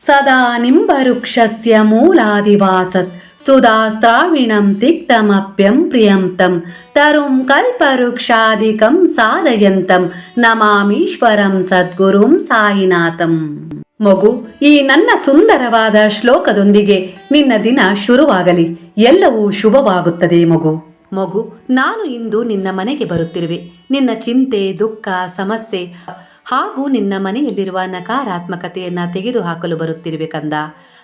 ಸದಾ ನಿಂಬರುಕ್ಷಸ್ಯ ಮೂಲಾದಿವಾಸತ್ ಸುಧಾಸ್ತ್ರಾವಿಣಂ ತಿಕ್ತಮಪ್ಯಂ ಪ್ರಿಯಂತಂ ತರುಂ ಕಲ್ಪವೃಕ್ಷಾದಿಕಂ ಸಾಧಯಂತಂ ನಮಾಮೀಶ್ವರಂ ಸದ್ಗುರುಂ ಸಾಯಿನಾಥಂ ಮಗು ಈ ನನ್ನ ಸುಂದರವಾದ ಶ್ಲೋಕದೊಂದಿಗೆ ನಿನ್ನ ದಿನ ಶುರುವಾಗಲಿ. ಎಲ್ಲವೂ ಶುಭವಾಗುತ್ತದೆ ಮಗು. ಮಗು, ನಾನು ಇಂದು ನಿನ್ನ ಮನೆಗೆ ಬರುತ್ತಿರುವೆ. ನಿನ್ನ ಚಿಂತೆ, ದುಃಖ, ಸಮಸ್ಯೆ ಹಾಗೂ ನಿನ್ನ ಮನೆಯಲ್ಲಿರುವ ನಕಾರಾತ್ಮಕತೆಯನ್ನು ತೆಗೆದುಹಾಕಲು ಬರುತ್ತಿರುವೆ ಕಂದ.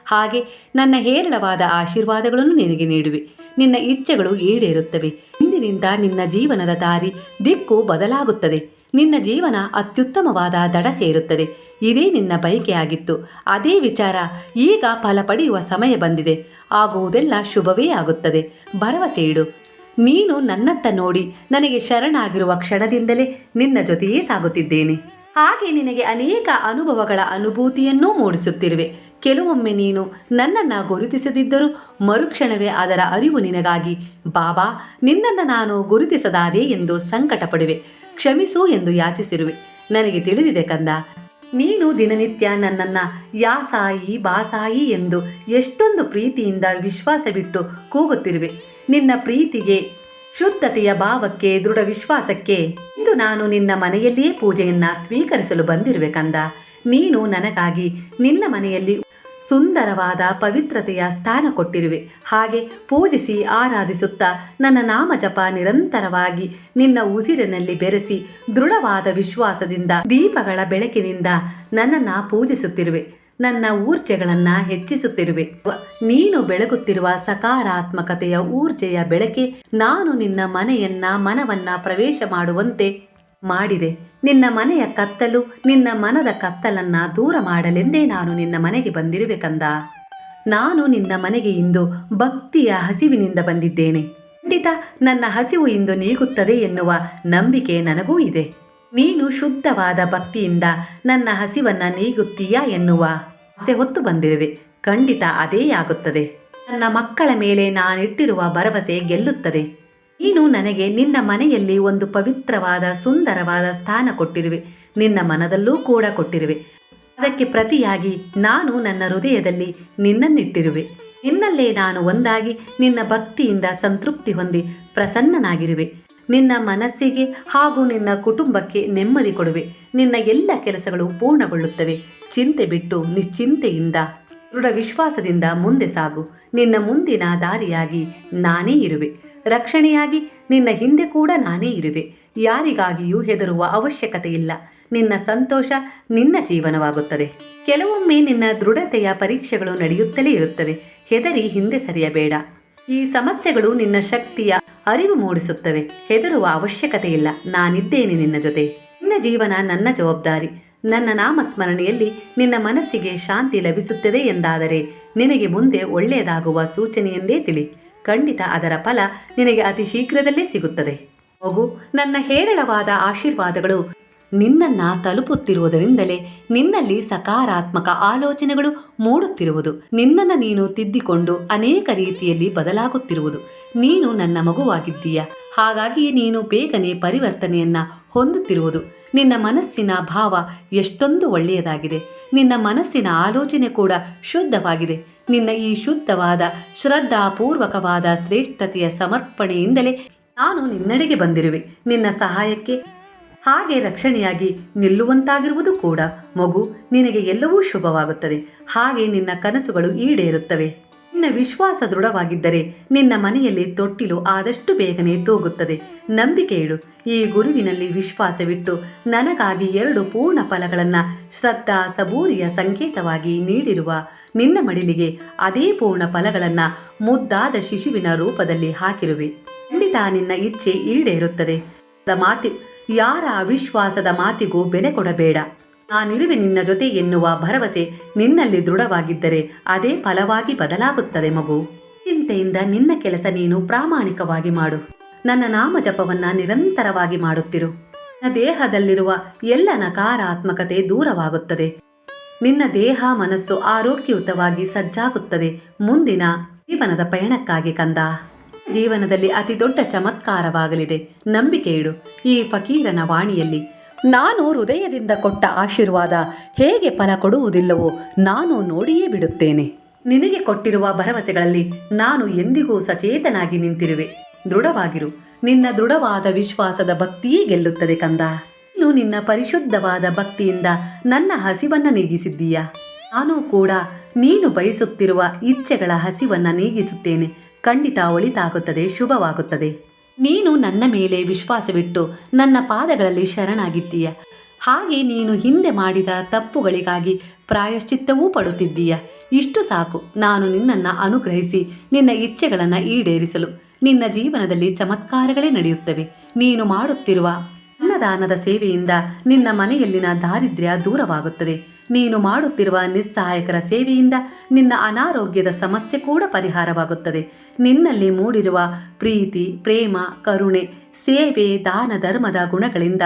ಹಾಗೆ ನನ್ನ ಹೇರಳವಾದ ಆಶೀರ್ವಾದಗಳನ್ನು ನಿನಗೆ ನೀಡುವೆ. ನಿನ್ನ ಇಚ್ಛೆಗಳು ಈಡೇರುತ್ತವೆ. ಇಂದಿನಿಂದ ನಿನ್ನ ಜೀವನದ ದಾರಿ ದಿಕ್ಕು ಬದಲಾಗುತ್ತದೆ. ನಿನ್ನ ಜೀವನ ಅತ್ಯುತ್ತಮವಾದ ದಡ ಸೇರುತ್ತದೆ. ಇದೇ ನಿನ್ನ ಬಯಕೆಯಾಗಿತ್ತು. ಅದೇ ವಿಚಾರ ಈಗ ಫಲ ಪಡೆಯುವ ಸಮಯ ಬಂದಿದೆ. ಆಗುವುದೆಲ್ಲ ಶುಭವೇ ಆಗುತ್ತದೆ. ಭರವಸೆ ಇಡು. ನೀನು ನನ್ನತ್ತ ನೋಡಿ ನನಗೆ ಶರಣಾಗಿರುವ ಕ್ಷಣದಿಂದಲೇ ನಿನ್ನ ಜೊತೆಯೇ ಸಾಗುತ್ತಿದ್ದೇನೆ. ಹಾಗೆ ನಿನಗೆ ಅನೇಕ ಅನುಭವಗಳ ಅನುಭೂತಿಯನ್ನೂ ಮೂಡಿಸುತ್ತಿರುವೆ. ಕೆಲವೊಮ್ಮೆ ನೀನು ನನ್ನನ್ನು ಗುರುತಿಸದಿದ್ದರೂ ಮರುಕ್ಷಣವೇ ಅದರ ಅರಿವು ನಿನಗಾಗಿ. ಬಾಬಾ, ನಿನ್ನನ್ನು ನಾನು ಗುರುತಿಸದಾದೆ ಎಂದು ಸಂಕಟ ಪಡುವೆ ಕ್ಷಮಿಸು ಎಂದು ಯಾಚಿಸಿರುವೆ. ನನಗೆ ತಿಳಿದಿದೆ ಕಂದ, ನೀನು ದಿನನಿತ್ಯ ನನ್ನನ್ನು ಯಾಸಾಯಿ, ಬಾಸಾಯಿ ಎಂದು ಎಷ್ಟೊಂದು ಪ್ರೀತಿಯಿಂದ ವಿಶ್ವಾಸವಿಟ್ಟು ಕೂಗುತ್ತಿರುವೆ. ನಿನ್ನ ಪ್ರೀತಿಗೆ ಶುದ್ಧತೆಯ ಭಾವಕ್ಕೆ, ದೃಢ ವಿಶ್ವಾಸಕ್ಕೆ ಇಂದು ನಾನು ನಿನ್ನ ಮನೆಯಲ್ಲಿಯೇ ಪೂಜೆಯನ್ನ ಸ್ವೀಕರಿಸಲು ಬಂದಿರುವೆ ಕಂದ. ನೀನು ನನಗಾಗಿ ನಿನ್ನ ಮನೆಯಲ್ಲಿ ಸುಂದರವಾದ ಪವಿತ್ರತೆಯ ಸ್ಥಾನ ಕೊಟ್ಟಿರುವೆ. ಹಾಗೆ ಪೂಜಿಸಿ ಆರಾಧಿಸುತ್ತಾ ನನ್ನ ನಾಮ ಜಪ ನಿರಂತರವಾಗಿ ನಿನ್ನ ಉಸಿರಿನಲ್ಲಿ ಬೆರೆಸಿ ದೃಢವಾದ ವಿಶ್ವಾಸದಿಂದ ದೀಪಗಳ ಬೆಳಕಿನಿಂದ ನನ್ನನ್ನು ಪೂಜಿಸುತ್ತಿರುವೆ. ನನ್ನ ಊರ್ಜೆಗಳನ್ನು ಹೆಚ್ಚಿಸುತ್ತಿರುವೆ. ನೀನು ಬೆಳಗುತ್ತಿರುವ ಸಕಾರಾತ್ಮಕತೆಯ ಊರ್ಜೆಯ ಬೆಳಕೆ ನಾನು ನಿನ್ನ ಮನೆಯನ್ನ, ಮನವನ್ನ ಪ್ರವೇಶ ಮಾಡುವಂತೆ ಮಾಡಿದೆ. ನಿನ್ನ ಮನೆಯ ಕತ್ತಲು ನಿನ್ನ ಮನದ ಕತ್ತಲನ್ನ ದೂರ ಮಾಡಲೆಂದೇ ನಾನು ನಿನ್ನ ಮನೆಗೆ ಬಂದಿರುವೆ ಕಂದ. ನಾನು ನಿನ್ನ ಮನೆಗೆ ಇಂದು ಭಕ್ತಿಯ ಹಸಿವಿನಿಂದ ಬಂದಿದ್ದೇನೆ. ಖಂಡಿತ ನನ್ನ ಹಸಿವು ಇಂದು ನೀಗುತ್ತದೆ ಎನ್ನುವ ನಂಬಿಕೆ ನನಗೂ ಇದೆ. ನೀನು ಶುದ್ಧವಾದ ಭಕ್ತಿಯಿಂದ ನನ್ನ ಹಸಿವನ್ನ ನೀಗುತ್ತೀಯಾ ಎನ್ನುವ ಆಸೆ ಹೊತ್ತು ಬಂದಿರುವೆ. ಖಂಡಿತ ಅದೇ ಆಗುತ್ತದೆ. ನನ್ನ ಮಕ್ಕಳ ಮೇಲೆ ನಾನಿಟ್ಟಿರುವ ಭರವಸೆ ಗೆಲ್ಲುತ್ತದೆ. ನೀನು ನನಗೆ ನಿನ್ನ ಮನೆಯಲ್ಲಿ ಒಂದು ಪವಿತ್ರವಾದ, ಸುಂದರವಾದ ಸ್ಥಾನ ಕೊಟ್ಟಿರುವೆ. ನಿನ್ನ ಮನದಲ್ಲೂ ಕೂಡ ಕೊಟ್ಟಿರುವೆ. ಅದಕ್ಕೆ ಪ್ರತಿಯಾಗಿ ನಾನು ನನ್ನ ಹೃದಯದಲ್ಲಿ ನಿನ್ನನ್ನಿಟ್ಟಿರುವೆ. ನಿನ್ನಲ್ಲೇ ನಾನು ಒಂದಾಗಿ ನಿನ್ನ ಭಕ್ತಿಯಿಂದ ಸಂತೃಪ್ತಿ ಹೊಂದಿ ಪ್ರಸನ್ನನಾಗಿರುವೆ. ನಿನ್ನ ಮನಸ್ಸಿಗೆ ಹಾಗೂ ನಿನ್ನ ಕುಟುಂಬಕ್ಕೆ ನೆಮ್ಮದಿ ಕೊಡುವೆ. ನಿನ್ನ ಎಲ್ಲ ಕೆಲಸಗಳು ಪೂರ್ಣಗೊಳ್ಳುತ್ತವೆ. ಚಿಂತೆ ಬಿಟ್ಟು ನಿಶ್ಚಿಂತೆಯಿಂದ, ದೃಢ ವಿಶ್ವಾಸದಿಂದ ಮುಂದೆ ಸಾಗು. ನಿನ್ನ ಮುಂದಿನ ದಾರಿಯಾಗಿ ನಾನೇ ಇರುವೆ. ರಕ್ಷಣೆಯಾಗಿ ನಿನ್ನ ಹಿಂದೆ ಕೂಡ ನಾನೇ ಇರುವೆ. ಯಾರಿಗಾಗಿಯೂ ಹೆದರುವ ಅವಶ್ಯಕತೆ ಇಲ್ಲ ನಿನ್ನ ಸಂತೋಷ ನಿನ್ನ ಜೀವನವಾಗುತ್ತದೆ. ಕೆಲವೊಮ್ಮೆ ನಿನ್ನ ದೃಢತೆಯ ಪರೀಕ್ಷೆಗಳು ನಡೆಯುತ್ತಲೇ ಇರುತ್ತವೆ. ಹೆದರಿ ಹಿಂದೆ ಸರಿಯಬೇಡ. ಈ ಸಮಸ್ಯೆಗಳು ನಿನ್ನ ಶಕ್ತಿಯ ಅರಿವು ಮೂಡಿಸುತ್ತವೆ. ಹೆದರುವ ಅವಶ್ಯಕತೆ ಇಲ್ಲ ನಾನಿದ್ದೇನೆ ನಿನ್ನ ಜೊತೆ. ನಿನ್ನ ಜೀವನ ನನ್ನ ಜವಾಬ್ದಾರಿ. ನನ್ನ ನಾಮಸ್ಮರಣೆಯಲ್ಲಿ ನಿನ್ನ ಮನಸ್ಸಿಗೆ ಶಾಂತಿ ಲಭಿಸುತ್ತದೆ ಎಂದಾದರೆ ನಿನಗೆ ಮುಂದೆ ಒಳ್ಳೆಯದಾಗುವ ಸೂಚನೆಯೆಂದೇ ತಿಳಿ. ಖಂಡಿತ ಅದರ ಫಲ ನಿನಗೆ ಅತಿ ಶೀಘ್ರದಲ್ಲೇ ಸಿಗುತ್ತದೆ. ಮಗು ನನ್ನ ಹೇರಳವಾದ ಆಶೀರ್ವಾದಗಳು ನಿನ್ನನ್ನ ತಲುಪುತ್ತಿರುವುದರಿಂದಲೇ ನಿನ್ನಲ್ಲಿ ಸಕಾರಾತ್ಮಕ ಆಲೋಚನೆಗಳು ಮೂಡುತ್ತಿರುವುದು. ನಿನ್ನನ್ನು ನೀನು ತಿದ್ದಿಕೊಂಡು ಅನೇಕ ರೀತಿಯಲ್ಲಿ ಬದಲಾಗುತ್ತಿರುವುದು. ನೀನು ನನ್ನ ಮಗುವಾಗಿದ್ದೀಯ? ಹಾಗಾಗಿ ನೀನು ಬೇಗನೆ ಪರಿವರ್ತನೆಯನ್ನ ಹೊಂದುತ್ತಿರುವುದು. ನಿನ್ನ ಮನಸ್ಸಿನ ಭಾವ ಎಷ್ಟೊಂದು ಒಳ್ಳೆಯದಾಗಿದೆ. ನಿನ್ನ ಮನಸ್ಸಿನ ಆಲೋಚನೆ ಕೂಡ ಶುದ್ಧವಾಗಿದೆ. ನಿನ್ನ ಈ ಶುದ್ಧವಾದ, ಶ್ರದ್ಧಾಪೂರ್ವಕವಾದ ಶ್ರೇಷ್ಠತೆಯ ಸಮರ್ಪಣೆಯಿಂದಲೇ ನಾನು ನಿನ್ನಡೆಗೆ ಬಂದಿರುವೆ. ನಿನ್ನ ಸಹಾಯಕ್ಕೆ ಹಾಗೆ ರಕ್ಷಣೆಯಾಗಿ ನಿಲ್ಲುವಂತಾಗಿರುವುದು ಕೂಡ. ಮಗು, ನಿನಗೆ ಎಲ್ಲವೂ ಶುಭವಾಗುತ್ತದೆ. ಹಾಗೆ ನಿನ್ನ ಕನಸುಗಳು ಈಡೇರುತ್ತವೆ. ನಿನ್ನ ವಿಶ್ವಾಸ ದೃಢವಾಗಿದ್ದರೆ ನಿನ್ನ ಮನೆಯಲ್ಲಿ ತೊಟ್ಟಿಲು ಆದಷ್ಟು ಬೇಗನೆ ತೂಗುತ್ತದೆ. ನಂಬಿಕೆ ಇಡು. ಈ ಗುರುವಿನಲ್ಲಿ ವಿಶ್ವಾಸವಿಟ್ಟು ನನಗಾಗಿ ಎರಡು ಪೂರ್ಣ ಫಲಗಳನ್ನು ಶ್ರದ್ಧಾ ಸಬೂರಿಯ ಸಂಕೇತವಾಗಿ ನೀಡಿರುವ ನಿನ್ನ ಮಡಿಲಿಗೆ ಅದೇ ಪೂರ್ಣ ಫಲಗಳನ್ನು ಮುದ್ದಾದ ಶಿಶುವಿನ ರೂಪದಲ್ಲಿ ಹಾಕಿರುವೆ. ಖಂಡಿತ ನಿನ್ನ ಇಚ್ಛೆ ಈಡೇರುತ್ತದೆ. ಮಾತಿ, ಯಾರ ಅವಿಶ್ವಾಸದ ಮಾತಿಗೂ ಬೆಲೆ ಕೊಡಬೇಡ. ನಾನಿರುವೆ ನಿನ್ನ ಜೊತೆ ಎನ್ನುವ ಭರವಸೆ ನಿನ್ನಲ್ಲಿ ದೃಢವಾಗಿದ್ದರೆ ಅದೇ ಫಲವಾಗಿ ಬದಲಾಗುತ್ತದೆ ಮಗು. ಚಿಂತೆಯಿಂದ ನಿನ್ನ ಕೆಲಸ ನೀನು ಪ್ರಾಮಾಣಿಕವಾಗಿ ಮಾಡು. ನನ್ನ ನಾಮ ಜಪವನ್ನ ನಿರಂತರವಾಗಿ ಮಾಡುತ್ತಿರು. ನಿನ್ನ ದೇಹದಲ್ಲಿರುವ ಎಲ್ಲ ನಕಾರಾತ್ಮಕತೆ ದೂರವಾಗುತ್ತದೆ. ನಿನ್ನ ದೇಹ ಮನಸ್ಸು ಆರೋಗ್ಯಯುತವಾಗಿ ಸಜ್ಜಾಗುತ್ತದೆ. ಮುಂದಿನ ಜೀವನದ ಪಯಣಕ್ಕಾಗಿ ಕಂದ. ಜೀವನದಲ್ಲಿ ಅತಿ ದೊಡ್ಡ ಚಮತ್ಕಾರವಾಗಲಿದೆ. ನಂಬಿಕೆ ಇಡು. ಈ ಫಕೀರನ ವಾಣಿಯಲ್ಲಿ ನಾನು ಹೃದಯದಿಂದ ಕೊಟ್ಟ ಆಶೀರ್ವಾದ ಹೇಗೆ ಫಲ ಕೊಡುವುದಿಲ್ಲವೋ ನಾನು ನೋಡಿಯೇ ಬಿಡುತ್ತೇನೆ. ನಿನಗೆ ಕೊಟ್ಟಿರುವ ಭರವಸೆಗಳಲ್ಲಿ ನಾನು ಎಂದಿಗೂ ಸಚೇತನಾಗಿ ನಿಂತಿರುವೆ. ದೃಢವಾಗಿರು. ನಿನ್ನ ದೃಢವಾದ ವಿಶ್ವಾಸದ ಭಕ್ತಿಯೇ ಗೆಲ್ಲುತ್ತದೆ ಕಂದ. ಇನ್ನು ನಿನ್ನ ಪರಿಶುದ್ಧವಾದ ಭಕ್ತಿಯಿಂದ ನನ್ನ ಹಸಿವನ್ನ ನೀಗಿಸಿದ್ದೀಯ. ನಾನು ಕೂಡ ನೀನು ಬಯಸುತ್ತಿರುವ ಇಚ್ಛೆಗಳ ಹಸಿವನ್ನ ನೀಗಿಸುತ್ತೇನೆ. ಖಂಡಿತ ಒಳಿತಾಗುತ್ತದೆ, ಶುಭವಾಗುತ್ತದೆ. ನೀನು ನನ್ನ ಮೇಲೆ ವಿಶ್ವಾಸವಿಟ್ಟು ನನ್ನ ಪಾದಗಳಲ್ಲಿ ಶರಣಾಗಿದ್ದೀಯ. ಹಾಗೆ ನೀನು ಹಿಂದೆ ಮಾಡಿದ ತಪ್ಪುಗಳಿಗಾಗಿ ಪ್ರಾಯಶ್ಚಿತ್ತವೂ ಪಡುತ್ತಿದ್ದೀಯ. ಇಷ್ಟು ಸಾಕು, ನಾನು ನಿನ್ನನ್ನು ಅನುಗ್ರಹಿಸಿ ನಿನ್ನ ಇಚ್ಛೆಗಳನ್ನು ಈಡೇರಿಸಲು. ನಿನ್ನ ಜೀವನದಲ್ಲಿ ಚಮತ್ಕಾರಗಳೇ ನಡೆಯುತ್ತವೆ. ನೀನು ಮಾಡುತ್ತಿರುವ ಅನ್ನದಾನದ ಸೇವೆಯಿಂದ ನಿನ್ನ ಮನೆಯಲ್ಲಿನ ದಾರಿದ್ರ್ಯ ದೂರವಾಗುತ್ತದೆ. ನೀನು ಮಾಡುತ್ತಿರುವ ನಿಸ್ಸಹಾಯಕರ ಸೇವೆಯಿಂದ ನಿನ್ನ ಅನಾರೋಗ್ಯದ ಸಮಸ್ಯೆ ಕೂಡ ಪರಿಹಾರವಾಗುತ್ತದೆ. ನಿನ್ನಲ್ಲಿ ಮೂಡಿರುವ ಪ್ರೀತಿ, ಪ್ರೇಮ, ಕರುಣೆ, ಸೇವೆ, ದಾನ, ಧರ್ಮದ ಗುಣಗಳಿಂದ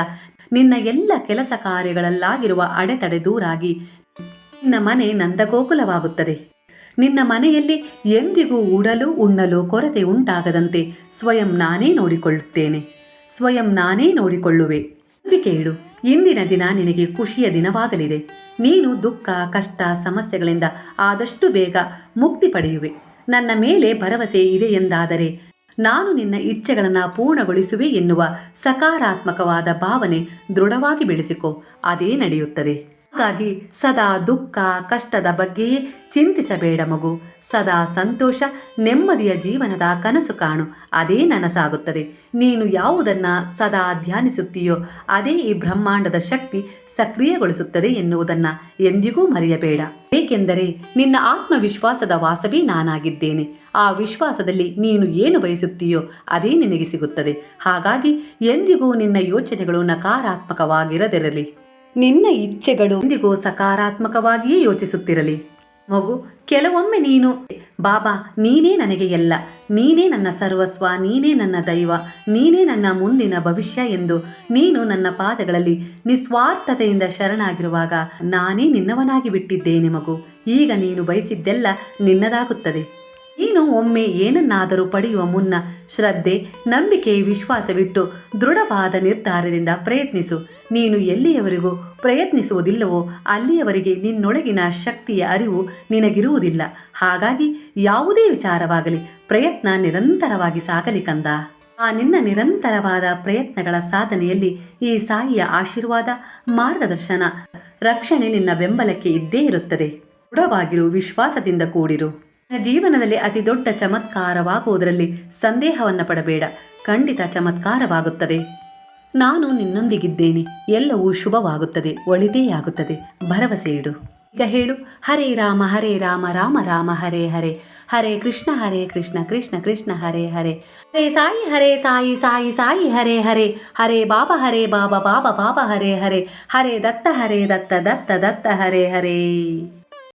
ನಿನ್ನ ಎಲ್ಲ ಕೆಲಸ ಕಾರ್ಯಗಳಲ್ಲಾಗಿರುವ ಅಡೆತಡೆ ದೂರಾಗಿ ನಿನ್ನ ಮನೆ ನಂದಗೋಕುಲವಾಗುತ್ತದೆ. ನಿನ್ನ ಮನೆಯಲ್ಲಿ ಎಂದಿಗೂ ಉಡಲು ಉಣ್ಣಲು ಕೊರತೆ ಉಂಟಾಗದಂತೆ ಸ್ವಯಂ ನಾನೇ ನೋಡಿಕೊಳ್ಳುತ್ತೇನೆ. ಸ್ವಯಂ ನಾನೇ ನೋಡಿಕೊಳ್ಳುವೆ. ನಂಬಿಕೆ ಇಡು. ಇಂದಿನ ದಿನ ನಿನಗೆ ಖುಷಿಯ ದಿನವಾಗಲಿದೆ. ನೀನು ದುಃಖ, ಕಷ್ಟ, ಸಮಸ್ಯೆಗಳಿಂದ ಆದಷ್ಟು ಬೇಗ ಮುಕ್ತಿ ಪಡೆಯುವೆ. ನನ್ನ ಮೇಲೆ ಭರವಸೆ ಇದೆ ಎಂದಾದರೆ ನಾನು ನಿನ್ನ ಇಚ್ಛೆಗಳನ್ನು ಪೂರ್ಣಗೊಳಿಸುವೆ ಎನ್ನುವ ಸಕಾರಾತ್ಮಕವಾದ ಭಾವನೆ ದೃಢವಾಗಿ ಬೆಳೆಸಿಕೊ. ಅದೇ ನಡೆಯುತ್ತದೆ. ಹಾಗಾಗಿ ಸದಾ ದುಃಖ ಕಷ್ಟದ ಬಗ್ಗೆಯೇ ಚಿಂತಿಸಬೇಡ ಮಗು. ಸದಾ ಸಂತೋಷ, ನೆಮ್ಮದಿಯ ಜೀವನದ ಕನಸು ಕಾಣು. ಅದೇ ನನಸಾಗುತ್ತದೆ. ನೀನು ಯಾವುದನ್ನ ಸದಾ ಧ್ಯಾನಿಸುತ್ತೀಯೋ, ಅದೇ ಈ ಬ್ರಹ್ಮಾಂಡದ ಶಕ್ತಿ ಸಕ್ರಿಯಗೊಳಿಸುತ್ತದೆ ಎನ್ನುವುದನ್ನು ಎಂದಿಗೂ ಮರೆಯಬೇಡ. ಏಕೆಂದರೆ ನಿನ್ನ ಆತ್ಮವಿಶ್ವಾಸದ ವಾಸವೇ ನಾನಾಗಿದ್ದೇನೆ. ಆ ವಿಶ್ವಾಸದಲ್ಲಿ ನೀನು ಏನು ಬಯಸುತ್ತೀಯೋ ಅದೇ ನಿನಗೆ ಸಿಗುತ್ತದೆ. ಹಾಗಾಗಿ ಎಂದಿಗೂ ನಿನ್ನ ಯೋಚನೆಗಳು ನಕಾರಾತ್ಮಕವಾಗಿರದಿರಲಿ. ನಿನ್ನ ಇಚ್ಛೆಗಳು. ಎಂದಿಗೂ ಸಕಾರಾತ್ಮಕವಾಗಿಯೇ ಯೋಚಿಸುತ್ತಿರಲಿ. ಮಗು, ಕೆಲವೊಮ್ಮೆ ನೀನು, ಬಾಬಾ, ನೀನೇ ನನಗೆ ಎಲ್ಲ. ನೀನೇ ನನ್ನ ಸರ್ವಸ್ವ, ನೀನೇ ನನ್ನ ದೈವ, ನೀನೇ ನನ್ನ ಮುಂದಿನ ಭವಿಷ್ಯ ಎಂದು ನೀನು ನನ್ನ ಪಾದಗಳಲ್ಲಿ ನಿಸ್ವಾರ್ಥತೆಯಿಂದ ಶರಣಾಗಿರುವಾಗ ನಾನೇ ನಿನ್ನವನಾಗಿ ಬಿಟ್ಟಿದ್ದೇನೆ ಮಗು. ಈಗ ನೀನು ಬಯಸಿದ್ದೆಲ್ಲ ನಿನ್ನದಾಗುತ್ತದೆ. ನೀನು ಒಮ್ಮೆ ಏನನ್ನಾದರೂ ಪಡೆಯುವ ಮುನ್ನ ಶ್ರದ್ಧೆ, ನಂಬಿಕೆ, ವಿಶ್ವಾಸವಿಟ್ಟು ದೃಢವಾದ ನಿರ್ಧಾರದಿಂದ ಪ್ರಯತ್ನಿಸು. ನೀನು ಎಲ್ಲಿಯವರೆಗೂ ಪ್ರಯತ್ನಿಸುವುದಿಲ್ಲವೋ ಅಲ್ಲಿಯವರೆಗೆ ನಿನ್ನೊಳಗಿನ ಶಕ್ತಿಯ ಅರಿವು ನಿನಗಿರುವುದಿಲ್ಲ. ಹಾಗಾಗಿ ಯಾವುದೇ ವಿಚಾರವಾಗಲಿ, ಪ್ರಯತ್ನ ನಿರಂತರವಾಗಿ ಸಾಗಲಿ ಕಂದ. ಆ ನಿನ್ನ ನಿರಂತರವಾದ ಪ್ರಯತ್ನಗಳ ಸಾಧನೆಯಲ್ಲಿ ಈ ಸಾಯಿಯ ಆಶೀರ್ವಾದ, ಮಾರ್ಗದರ್ಶನ, ರಕ್ಷಣೆ ನಿನ್ನ ಬೆಂಬಲಕ್ಕೆ ಇದ್ದೇ ಇರುತ್ತದೆ. ದೃಢವಾಗಿರು, ವಿಶ್ವಾಸದಿಂದ ಕೂಡಿರು. ಜೀವನದಲ್ಲಿ ಅತಿ ದೊಡ್ಡ ಚಮತ್ಕಾರವಾಗುವುದರಲ್ಲಿ ಸಂದೇಹವನ್ನ ಪಡಬೇಡ. ಖಂಡಿತ ಚಮತ್ಕಾರವಾಗುತ್ತದೆ. ನಾನು ನಿನ್ನೊಂದಿಗಿದ್ದೇನೆ. ಎಲ್ಲವೂ ಶುಭವಾಗುತ್ತದೆ. ಒಳಿತೇ ಆಗುತ್ತದೆ. ಭರವಸೆ ಇಡು. ಈಗ ಹೇಳು. ಹರೇ ರಾಮ ಹರೇ ರಾಮ ರಾಮ ರಾಮ, ಹರೇ ಹರೇ. ಹರೇ ಕೃಷ್ಣ ಹರೇ ಕೃಷ್ಣ ಕೃಷ್ಣ ಕೃಷ್ಣ, ಹರೇ ಹರೇ. ಹರೇ ಸಾಯಿ ಹರೇ ಸಾಯಿ ಸಾಯಿ ಸಾಯಿ, ಹರೇ ಹರೇ. ಹರೇ ಬಾಬಾ ಹರೇ ಬಾಬಾ ಬಾಬಾ ಬಾಬಾ, ಹರೇ ಹರೇ. ಹರೇ ದತ್ತ ಹರೇ ದತ್ತ ದತ್ತ ದತ್ತ, ಹರೇ ಹರೇ.